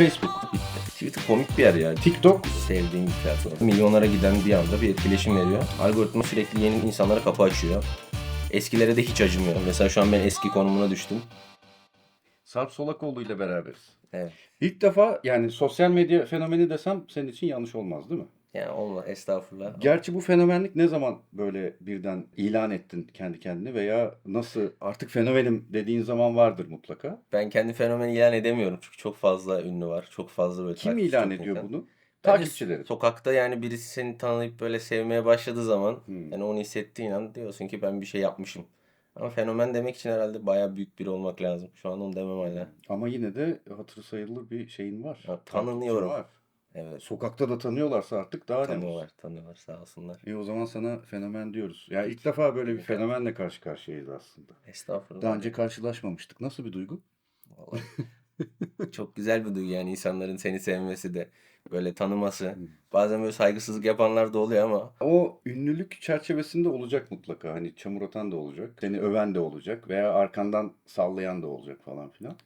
Facebook. Twitter komik bir yer ya. TikTok Sevdiğim bir platform. Milyonlara giden bir anda bir etkileşim veriyor. Algoritma sürekli yeni insanlara kapı açıyor. Eskilere de hiç acımıyor. Mesela şu an ben eski konumuna düştüm. Sarp Solakoğlu ile beraberiz. Evet. İlk defa yani sosyal medya fenomeni desem senin için yanlış olmaz değil mi? Yani olma estağfurullah. Gerçi bu fenomenlik ne zaman böyle birden ilan ettin kendi kendine veya nasıl artık fenomenim dediğin zaman vardır mutlaka. Ben kendi fenomeni ilan edemiyorum çünkü çok fazla ünlü var. Çok fazla böyle Kim takipçi ilan çok ediyor insan. bunu? Bence Takipçileri. Sokakta yani birisi seni tanıyıp böyle sevmeye başladığı zaman Hmm. yani onu hissettiğin an diyorsun ki ben bir şey yapmışım. Ama fenomen demek için herhalde bayağı büyük biri olmak lazım. Şu an onu demem hala. Ama yine de hatırı sayılır bir şeyin var. Ya, tanınıyorum. Takipçin var. Evet. Sokakta da tanıyorlarsa artık daha ne olsun. Tanıyorlar, tanıyorlar sağ olsunlar. E o zaman sana fenomen diyoruz. Ya ilk defa böyle bir fenomenle karşı karşıyayız aslında. Estağfurullah. Daha önce karşılaşmamıştık. Nasıl bir duygu? Vallahi. Çok güzel bir duygu yani insanların seni sevmesi de böyle tanıması. Bazen böyle saygısızlık yapanlar da oluyor ama O ünlülük çerçevesinde olacak mutlaka. Hani çamur atan da olacak. Seni öven de olacak. Veya arkandan sallayan da olacak falan filan.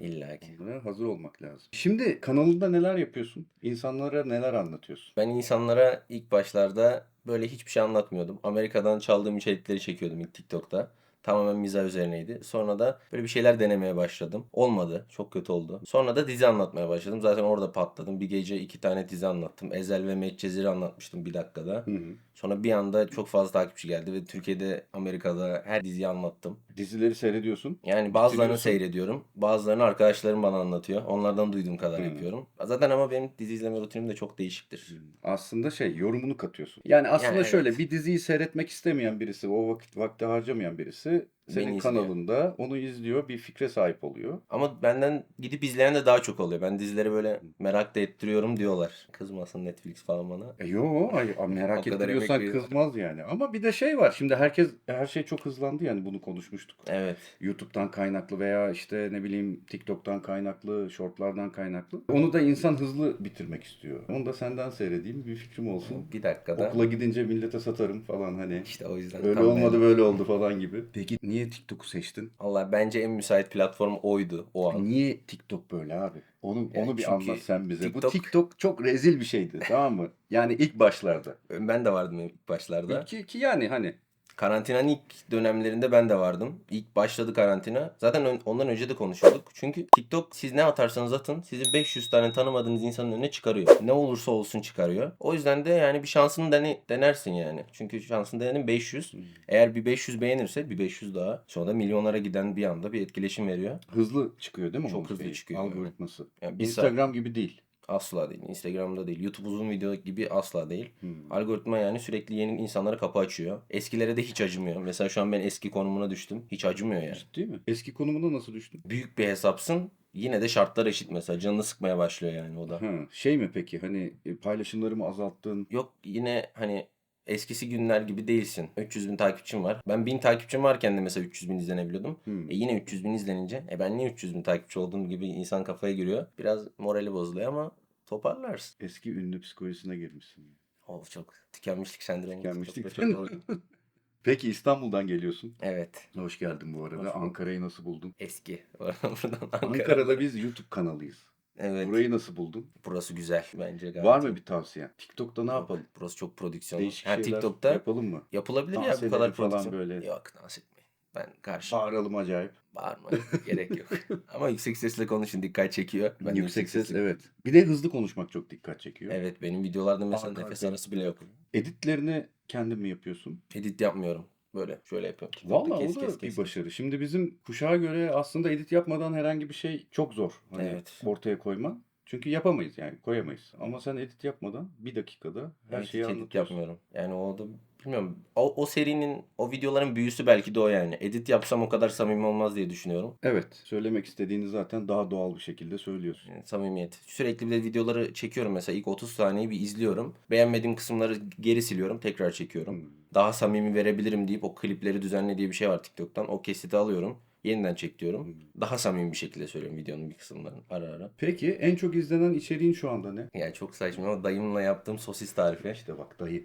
İlla ki. Bunlara hazır olmak lazım. Şimdi kanalında neler yapıyorsun? İnsanlara neler anlatıyorsun? Ben insanlara ilk başlarda böyle hiçbir şey anlatmıyordum. Amerika'dan çaldığım içerikleri çekiyordum ilk TikTok'ta. Tamamen mizah üzerineydi. Sonra da böyle bir şeyler denemeye başladım. Olmadı. Çok kötü oldu. Sonra da dizi anlatmaya başladım. Zaten orada patladım. Bir gece iki tane dizi anlattım. Ezel ve Medcezir'i anlatmıştım bir dakikada. Hı hı. Sonra bir anda çok fazla takipçi geldi ve Türkiye'de, Amerika'da her diziyi anlattım. Dizileri seyrediyorsun. Yani bazılarını seyrediyorum. Bazılarını arkadaşlarım bana anlatıyor. Onlardan duyduğum kadar Hı. yapıyorum. Zaten ama benim dizi izleme rutinim de çok değişiktir. Aslında şey yorumunu katıyorsun. Yani aslında Yani şöyle evet. bir diziyi seyretmek istemeyen birisi, o vakit vakti harcamayan birisi senin Beni izliyor. kanalında onu izliyor, bir fikre sahip oluyor. Ama benden gidip izleyen de daha çok oluyor. Ben dizileri böyle merak da ettiriyorum diyorlar. Kızmasın Netflix falan bana. E yo, ay, merak O kadar ettiriyorsan emek veriyor. kızmaz yani. Ama bir de şey var. Şimdi herkes her şey çok hızlandı yani bunu konuşmuştuk. Evet. YouTube'dan kaynaklı veya işte ne bileyim TikTok'tan kaynaklı, shortlardan kaynaklı. Onu da insan hızlı bitirmek istiyor. Onu da senden seyredeyim, bir fikrim olsun. Bir dakikada. Okula gidince millete satarım falan hani. İşte o yüzden. Öyle tam olmadı böyle oldu falan gibi. Peki niye TikTok'u seçtin? Allah bence en müsait platform oydu o an. Niye TikTok böyle abi? Onu Yani onu bir anlat sen bize. Bu TikTok- TikTok çok rezil bir şeydi, tamam mı? Yani ilk başlarda. Ben de vardım ilk başlarda. Ki, ki yani hani Karantinanın ilk dönemlerinde ben de vardım. İlk başladı karantina. Zaten ön- ondan önce de konuşuyorduk. Çünkü TikTok siz ne atarsanız atın sizi 500 tane tanımadığınız insanın önüne çıkarıyor. Ne olursa olsun çıkarıyor. O yüzden de yani bir şansını dene, denersin yani. Çünkü şansını denenin 500. Eğer bir 500 beğenirse bir 500 daha. Sonra da milyonlara giden bir anda bir etkileşim veriyor. hızlı çıkıyor değil mi? Çok hızlı şeyi, çıkıyor. Algoritması. Yani Instagram gibi değil. Asla değil. Instagram'da değil. YouTube uzun video gibi asla değil. Hmm. Algoritma yani sürekli yeni insanlara kapı açıyor. Eskilere de hiç acımıyor. Mesela şu an ben eski konumuna düştüm. Hiç acımıyor yani. Ciddi mi? Eski konumuna nasıl düştün? Büyük bir hesapsın. Yine de şartlar eşit mesela. Canını sıkmaya başlıyor yani o da. Ha, şey mi peki hani e, paylaşımlarımı azalttın? Yok yine hani eskisi günler gibi değilsin. 300 bin takipçim var. Ben 1000 takipçim varken de mesela 300 bin izlenebiliyordum. Hmm. E yine 300 bin izlenince e ben niye 300 bin takipçi olduğum gibi insan kafaya giriyor. Biraz morali bozuluyor ama toparlarsın. Eski ünlü psikolojisine girmişsin. Of çok tükenmişlik sendromu. Tükenmişlik çok- Peki İstanbul'dan geliyorsun. Evet. Hoş geldin bu arada. Ankara'yı nasıl buldun? Eski. Buradan Ankara. Ankara'da biz YouTube kanalıyız. Evet. Burayı nasıl buldun? Burası güzel bence gayet. Var mı bir tavsiyen? TikTok'ta ne yapalım? Burası çok prodüksiyon. Değişik Ha, şeyler TikTok'ta yapalım mı? yapılabilir Dans ya bu kadar falan prodüksiyon. böyle. Yok dans etmeyin. Ben karşı. Bağıralım acayip. Bağırma. Gerek yok. Ama yüksek sesle konuşun dikkat çekiyor. Ben de Yüksek ses sesle- evet. Bir de hızlı konuşmak çok dikkat çekiyor. Evet benim videolarda mesela Arka nefes arası bile yok. Editlerini kendin mi yapıyorsun? Edit yapmıyorum. Böyle şöyle yapıyorum. Vallahi Kes, o da kes, kes. bir başarı. Şimdi bizim kuşağa göre aslında edit yapmadan herhangi bir şey çok zor. Hani Evet. ortaya koyman. Çünkü yapamayız yani koyamayız. Ama sen edit yapmadan bir dakikada her Evet, şeyi anlatıyorsun. yapmıyorum. Yani o da bilmiyorum. O, o serinin, o videoların büyüsü belki de o yani. Edit yapsam o kadar samimi olmaz diye düşünüyorum. Evet. Söylemek istediğini zaten daha doğal bir şekilde söylüyorsun. Yani samimiyet. Sürekli bir de videoları çekiyorum mesela ilk 30 saniyeyi bir izliyorum. Beğenmediğim kısımları geri siliyorum, tekrar çekiyorum. Hmm. Daha samimi verebilirim deyip o klipleri düzenle diye bir şey var TikTok'tan. O kesiti alıyorum. Yeniden çek diyorum. Daha samimi bir şekilde söylüyorum videonun bir kısımlarını ara ara. Peki en çok izlenen içeriğin şu anda ne? Yani çok saçma ama dayımla yaptığım sosis tarifi. İşte bak dayı.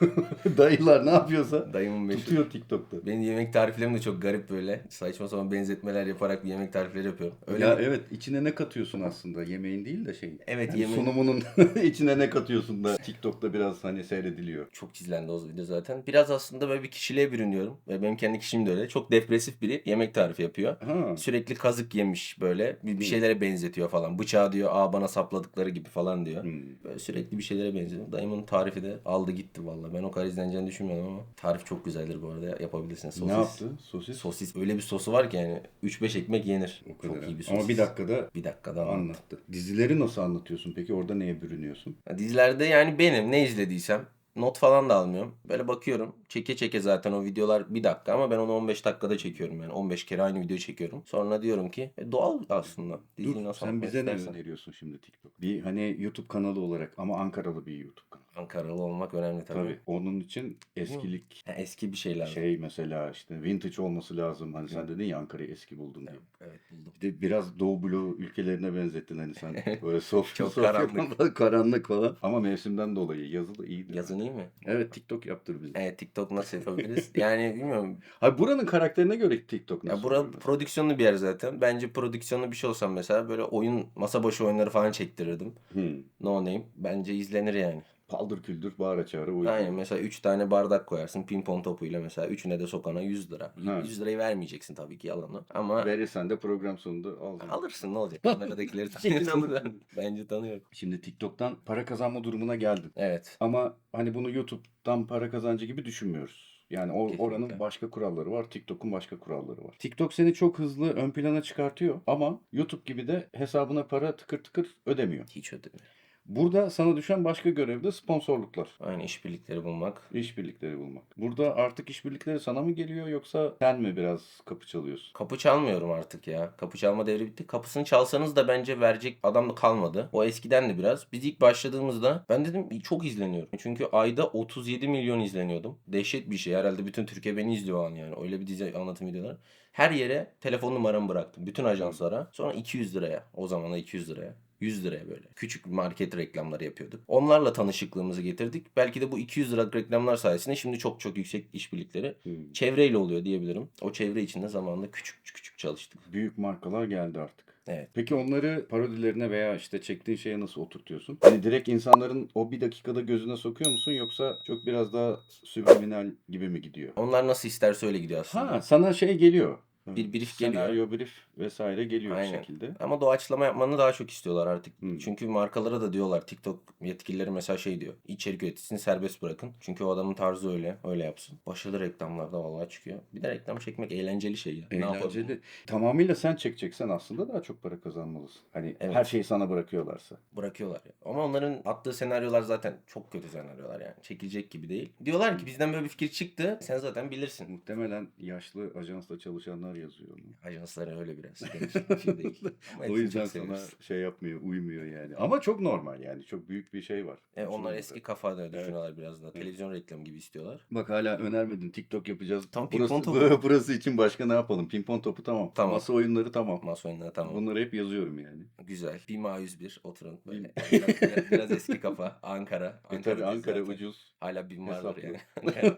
Dayılar ne yapıyorsa Dayımın meşhur. tutuyor TikTok'ta. Benim yemek tariflerim de çok garip böyle. Saçma sapan benzetmeler yaparak bir yemek tarifleri yapıyorum. Öyle ya bir- evet içine ne katıyorsun aslında yemeğin değil de şeyin. Evet, Yani yemeğin- Sunumunun içine ne katıyorsun da TikTok'ta biraz hani seyrediliyor. Çok izlendi o video zaten. Biraz aslında böyle bir kişiliğe bürünüyorum. Ve benim kendi kişiliğim de öyle. Çok depresif biri yemek tarifi yapıyor. Ha. Sürekli kazık yemiş böyle. Bir, bir şeylere benzetiyor falan. Bıçağı diyor aa bana sapladıkları gibi falan diyor. Hmm. Böyle sürekli bir şeylere benziyor. Dayımın tarifi de aldı gitti valla. Ben o kadar izleneceğini düşünmüyordum ama tarif çok güzeldir bu arada. Yapabilirsiniz. Sosis. Ne yaptı? Sosis. Sosis öyle bir sosu var ki yani 3-5 ekmek yenir. O kadar. Çok iyi bir sosis. Ama bir dakikada Bir dakikada anlat. anlattı. Dizileri nasıl anlatıyorsun peki? Orada neye bürünüyorsun? Ya Dizilerde yani benim ne izlediysem not falan da almıyorum. Böyle bakıyorum. Çeke çeke zaten o videolar bir dakika ama ben onu 15 dakikada çekiyorum yani. 15 kere aynı videoyu çekiyorum. Sonra diyorum ki e, doğal aslında. Dur nasıl sen bize ne istersen. öneriyorsun şimdi TikTok? Bir hani YouTube kanalı olarak ama Ankaralı bir YouTube kanalı. Ankaralı olmak önemli tabii. Tabii. Onun için eskilik Ha, eski bir şeyler. şey mesela işte vintage olması lazım. Hani sen dedin ya Ankara'yı eski buldun diye. Evet buldum. Bir de biraz Doğu Bloğu ülkelerine benzettin hani sen. Böyle soft, Çok soft karanlık. falan, karanlık falan. Ama mevsimden dolayı yazı da iyidir. Yazın iyi mi? Evet TikTok yaptır bize. Evet TikTok nasıl yapabiliriz? yani bilmiyorum. Hayır buranın karakterine göre TikTok nasıl? Ya bura oluyor? prodüksiyonlu bir yer zaten. Bence prodüksiyonlu bir şey olsam mesela böyle oyun masa başı oyunları falan çektirirdim. Hmm. No name. Bence izlenir yani. Paldır küldür bağıra çağıra oyun. Aynen mesela 3 tane bardak koyarsın pimpon topuyla mesela üçüne de sokana 100 lira. Ha. 100 lirayı vermeyeceksin tabii ki yalanı ama Verirsen de program sonunda al. alırsın ne olacak? Kameradakileri tanıyorsun. Bence tanıyorum. Şimdi TikTok'tan para kazanma durumuna geldin. Evet. Ama hani bunu YouTube'dan para kazancı gibi düşünmüyoruz. Yani o Kesinlikle. oranın başka kuralları var. TikTok'un başka kuralları var. TikTok seni çok hızlı ön plana çıkartıyor ama YouTube gibi de hesabına para tıkır tıkır ödemiyor. Hiç ödemiyor. Burada sana düşen başka görev de sponsorluklar. Aynı işbirlikleri bulmak. İşbirlikleri bulmak. Burada artık işbirlikleri sana mı geliyor yoksa sen mi biraz kapı çalıyorsun? Kapı çalmıyorum artık ya. Kapı çalma devri bitti. Kapısını çalsanız da bence verecek adam da kalmadı. O eskiden de biraz. Biz ilk başladığımızda ben dedim çok izleniyorum. Çünkü ayda 37 milyon izleniyordum. Dehşet bir şey. Herhalde bütün Türkiye beni izliyor o an yani. Öyle bir dizi anlatım videoları. Her yere telefon numaramı bıraktım. Bütün ajanslara. Sonra 200 liraya. O zaman da 200 liraya. 100 liraya böyle. Küçük market reklamları yapıyorduk. Onlarla tanışıklığımızı getirdik. Belki de bu 200 liralık reklamlar sayesinde şimdi çok çok yüksek işbirlikleri Hmm. çevreyle oluyor diyebilirim. O çevre içinde zamanında küçük küçük çalıştık. Büyük markalar geldi artık. Evet. Peki onları parodilerine veya işte çektiğin şeye nasıl oturtuyorsun? Hani direkt insanların o bir dakikada gözüne sokuyor musun yoksa çok biraz daha subliminal gibi mi gidiyor? Onlar nasıl isterse öyle gidiyor aslında. Ha sana şey geliyor. Bir brief geliyor. Senaryo brief vesaire geliyor bir Aynen. şekilde. Ama doğaçlama yapmanı daha çok istiyorlar artık. Hmm. Çünkü markalara da diyorlar TikTok yetkilileri mesela şey diyor. İçerik üreticisini serbest bırakın. Çünkü o adamın tarzı öyle. Öyle yapsın. Başarılı reklamlarda vallahi çıkıyor. Bir de reklam çekmek eğlenceli şey ya. Ne? Eğlenceli. Tamamıyla sen çekeceksen aslında daha çok para kazanmalısın. Hani Evet. her şeyi sana bırakıyorlarsa. Bırakıyorlar ya. Ama onların attığı senaryolar zaten çok kötü senaryolar yani. Çekilecek gibi değil. Diyorlar ki bizden böyle bir fikir çıktı. Sen zaten bilirsin. Muhtemelen yaşlı ajansla çalışanlar yazıyor onu. Ajansları öyle biraz. Bir şey değil. Ama o hepsini yüzden çok sana seviyoruz. şey yapmıyor, uymuyor yani. Ama çok normal yani. Çok büyük bir şey var. E, onlar İçimizde. eski kafada düşünüyorlar biraz da. Televizyon reklamı gibi istiyorlar. Bak hala önermedin. TikTok yapacağız. Tam burası, pimpon topu. burası için başka ne yapalım? Pimpon topu tamam. Tamam. Masa oyunları tamam. Masa oyunları tamam. Bunları hep yazıyorum yani. Güzel. Bima 101 oturun böyle. biraz, biraz, biraz eski kafa. Ankara. E tabii Ankara'dayız Ankara zaten. ucuz. Hala BİM vardır Hesaplı. yani. Ankara.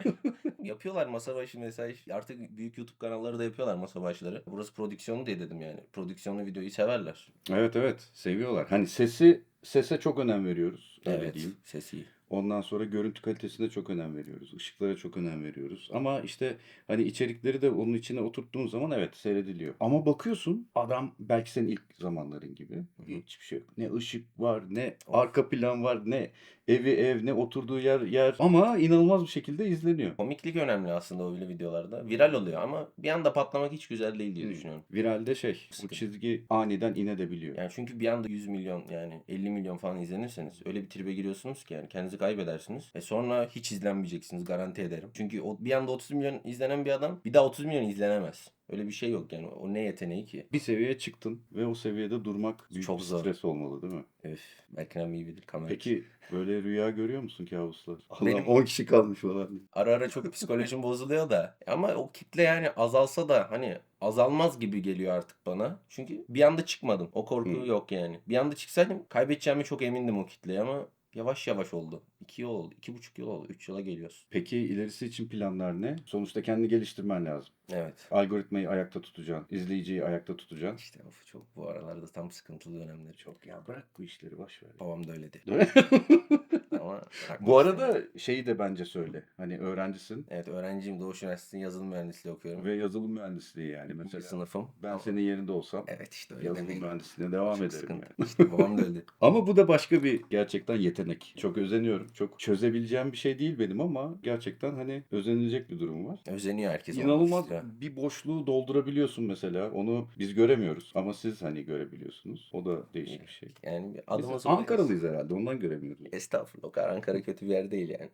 yapıyorlar masa başı mesela. Artık büyük YouTube kanalları da yapıyorlar masa başları. Burası prodüksiyonu diye dedim yani. Prodüksiyonlu videoyu severler. Evet evet seviyorlar. Hani sesi sese çok önem veriyoruz. Öyle evet. diyeyim. Ses iyi. Ondan sonra görüntü kalitesine çok önem veriyoruz. Işıklara çok önem veriyoruz. Ama işte hani içerikleri de onun içine oturttuğun zaman evet seyrediliyor. Ama bakıyorsun adam belki senin ilk zamanların gibi. hı. Hiçbir şey yok. Ne ışık var, ne arka plan var, ne evi ev, ne oturduğu yer yer. Ama inanılmaz bir şekilde izleniyor. Komiklik önemli aslında o öyle videolarda. Viral oluyor ama bir anda patlamak hiç güzel değil diye Hmm. düşünüyorum. Viralde şey, bu çizgi aniden inebiliyor. Yani çünkü bir anda 100 milyon yani 50 milyon falan izlenirseniz öyle bir tribe giriyorsunuz ki yani kendinizi kaybedersiniz. E sonra hiç izlenmeyeceksiniz garanti ederim. Çünkü o, bir anda 30 milyon izlenen bir adam bir daha 30 milyon izlenemez. Öyle bir şey yok yani. O ne yeteneği ki? Bir seviyeye çıktın ve o seviyede durmak büyük Çok bir zor. stres olmalı değil mi? Öf. De iyi bilir kamera. Peki böyle rüya görüyor musun kabuslar? Benim- Benim 10 kişi kalmış falan. Ara ara çok psikolojim bozuluyor da. Ama o kitle yani azalsa da hani azalmaz gibi geliyor artık bana. Çünkü bir anda çıkmadım. O korku Hı. yok yani. Bir anda çıksaydım kaybedeceğime çok emindim o kitleye ama yavaş yavaş oldu. 2 yıl oldu. iki buçuk yıl oldu. 3 yıla geliyoruz. Peki ilerisi için planlar ne? Sonuçta kendini geliştirmen lazım. Evet. Algoritmayı ayakta tutacaksın. izleyiciyi ayakta tutacaksın. İşte of çok bu aralarda tam sıkıntılı dönemleri çok. Çok ya bırak bu işleri boş ver. Babam da öyle dedi. Ama bu arada şeyi de bence söyle. Hani öğrencisin Evet öğrenciyim. Doğuş Üniversitesi'nin yazılım mühendisliği okuyorum. ve yazılım mühendisliği yani Bir mesela. sınıfım. Ben Ama- senin yerinde olsam Evet işte öyle yazılım demeyin. mühendisliğine devam Çok ederim. sıkıntı. yani. İşte babam da öyle. Ama bu da başka bir gerçekten yetenek. Çok özeniyorum. Çok çözebileceğim bir şey değil benim ama gerçekten hani özenilecek bir durum var. Özeniyor herkes. İnanılmaz bir boşluğu doldurabiliyorsun mesela. Onu biz göremiyoruz ama siz hani görebiliyorsunuz. O da değişik bir şey. Yani bir Biz adımız Ankaralıyız herhalde ondan göremiyoruz. Estağfurullah. O kadar Ankara kötü bir yer değil yani.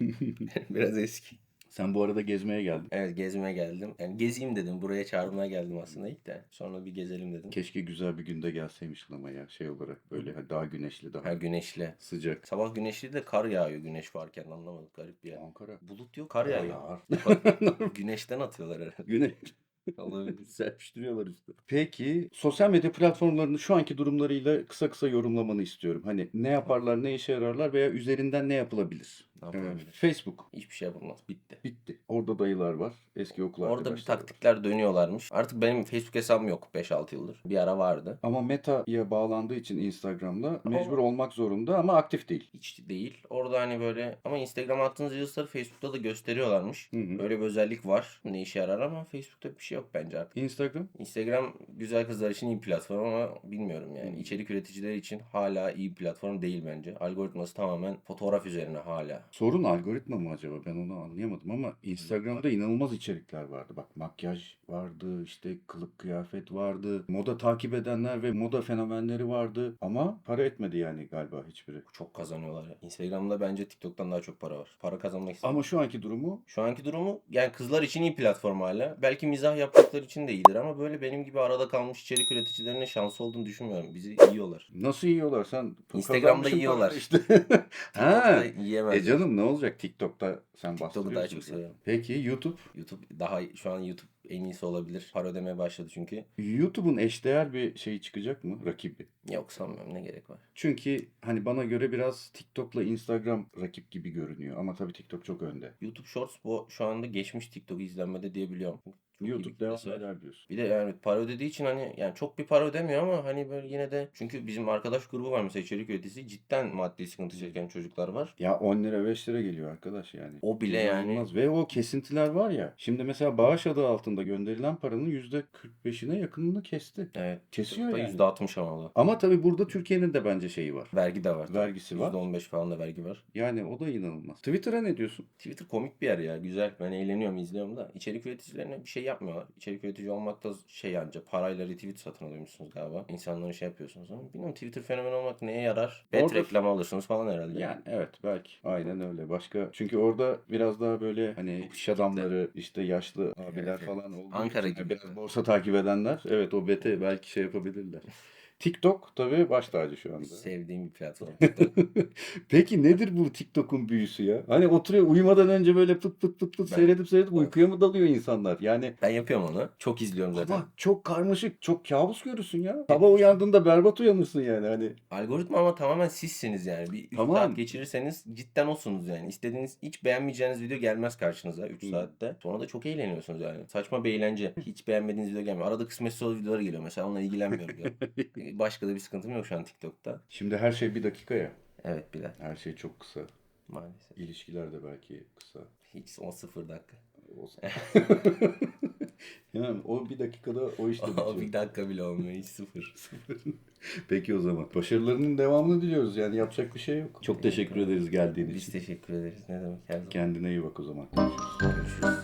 Biraz eski. Sen bu arada gezmeye geldin. Evet gezmeye geldim. Yani gezeyim dedim. Buraya çağırmaya geldim aslında ilk de. Sonra bir gezelim dedim. Keşke güzel bir günde gelseymiştin ama ya şey olarak böyle daha güneşli daha Her güneşli. sıcak. Sabah güneşli de kar yağıyor güneş varken anlamadık garip bir yer. Ankara. Bulut yok kar yağıyor. Yağar. Güneşten atıyorlar herhalde. Güneş. Olabilir. Serpiştiriyorlar işte. Peki sosyal medya platformlarının şu anki durumlarıyla kısa kısa yorumlamanı istiyorum. Hani ne yaparlar, ne işe yararlar veya üzerinden ne yapılabilir? Ne Evet? Facebook Hiçbir şey yapılmaz. Bitti. bitti. Orada dayılar var. Eski okul Orada bir arkadaşları var. taktikler dönüyorlarmış. Artık benim Facebook hesabım yok 5-6 yıldır. Bir ara vardı. Ama Meta'ya bağlandığı için Instagram'da mecbur olmak zorunda ama aktif değil. Hiç değil. Orada hani böyle ama Instagram'a attığınız Reels'ları Facebook'ta da gösteriyorlarmış. Hı hı. Böyle bir özellik var. Ne işe yarar ama Facebook'ta bir şey yok bence artık. Instagram Instagram güzel kızlar için iyi platform ama bilmiyorum yani. Hmm. içerik üreticileri için hala iyi platform değil bence. Algoritması tamamen fotoğraf üzerine hala. Sorun algoritma mı acaba? Ben onu anlayamadım ama Instagram'da inanılmaz içerikler vardı. Bak makyaj vardı, işte kılık kıyafet vardı, moda takip edenler ve moda fenomenleri vardı ama para etmedi yani galiba hiçbiri. Çok kazanıyorlar ya. Instagram'da bence TikTok'tan daha çok para var. Para kazanmak istiyorum. Ama şu anki durumu Şu anki durumu yani kızlar için iyi platform hala. Belki mizah yaptıkları için de iyidir ama böyle benim gibi arada kalmış içerik üreticilerine şansı olduğunu düşünmüyorum. Bizi yiyorlar. nasıl yiyorlar sen? Instagram'da yiyorlar. işte. ha. Yiyemezler. E canım ne olacak TikTok'ta sen TikTok'u daha çok zaten. seviyorum. Peki YouTube? YouTube daha şu an YouTube en iyisi olabilir. Para ödemeye başladı çünkü. YouTube'un eşdeğer bir şeyi çıkacak mı? Rakibi. Yok sanmıyorum ne gerek var. Çünkü hani bana göre biraz TikTok'la Instagram rakip gibi görünüyor. Ama tabii TikTok çok önde. YouTube Shorts bu şu anda geçmiş TikTok izlenmede diyebiliyorum. Çok YouTube devam var. eder diyorsun. Bir de yani para ödediği için hani yani çok bir para ödemiyor ama hani böyle yine de çünkü bizim arkadaş grubu var mesela içerik üreticisi cidden maddi sıkıntı çeken çocuklar var. Ya 10 lira 5 lira geliyor arkadaş yani. O bile yani- İnanılmaz. Ve o kesintiler var ya. Şimdi mesela bağış adı altında gönderilen paranın %45'ine yakınını kesti. Evet. Kesiyor TikTok'ta yani. %60 ama da. Ama tabii burada Türkiye'nin de bence şeyi var. Vergi de var. Vergisi var. %15 falan da vergi var. Yani o da inanılmaz. Twitter'a ne diyorsun? Twitter komik bir yer ya. Güzel. Ben eğleniyorum, izliyorum da. içerik üreticilerine bir şey yapmıyorlar. İçerik üretici olmak da şey anca parayla retweet satın alıyormuşsunuz galiba. İnsanları şey yapıyorsunuz ama bilmiyorum Twitter fenomen olmak neye yarar? Bet Orada- reklamı alırsınız falan herhalde. Yani evet belki. Aynen öyle. Başka çünkü orada biraz daha böyle hani iş adamları işte yaşlı abiler Evet, evet. falan olduğu Ankara gibi. biraz borsa takip edenler evet o bete belki şey yapabilirler. TikTok tabii baş tacı şu anda. Sevdiğim bir platform. Peki nedir bu TikTok'un büyüsü ya? Hani oturuyor uyumadan önce böyle pıt pıt pıt pıt Ben- seyredip seyredip uykuya mı dalıyor insanlar? Yani ben yapıyorum onu. Çok izliyorum zaten. ama çok karmaşık, çok kabus görürsün ya. Sabah uyandığında berbat uyanırsın yani hani. Algoritma ama tamamen sizsiniz yani. Bir 3 Tamam. saat geçirirseniz cidden olsunuz yani. İstediğiniz hiç beğenmeyeceğiniz video gelmez karşınıza 3 Hı. saatte. Sonra da çok eğleniyorsunuz yani. Saçma bir eğlence. Hiç beğenmediğiniz video gelmiyor. Arada kısmetsiz videolar geliyor mesela. Onunla ilgilenmiyorum. Başka da bir sıkıntım yok şu an TikTok'ta. Şimdi her şey bir dakika ya. Evet Bilal. Her şey çok kısa. Maalesef. İlişkiler de belki kısa. Hiç 10 0 dakika. Olsun. yani o bir dakikada o işte O bitiyor. bir dakika bile olmuyor. Hiç sıfır. Peki o zaman. Başarılarının devamını diliyoruz. Yani yapacak bir şey yok. Çok teşekkür ederiz geldiğin Biz için. teşekkür ederiz. Ne demek her zaman. Kendine iyi bak o zaman. Görüşürüz.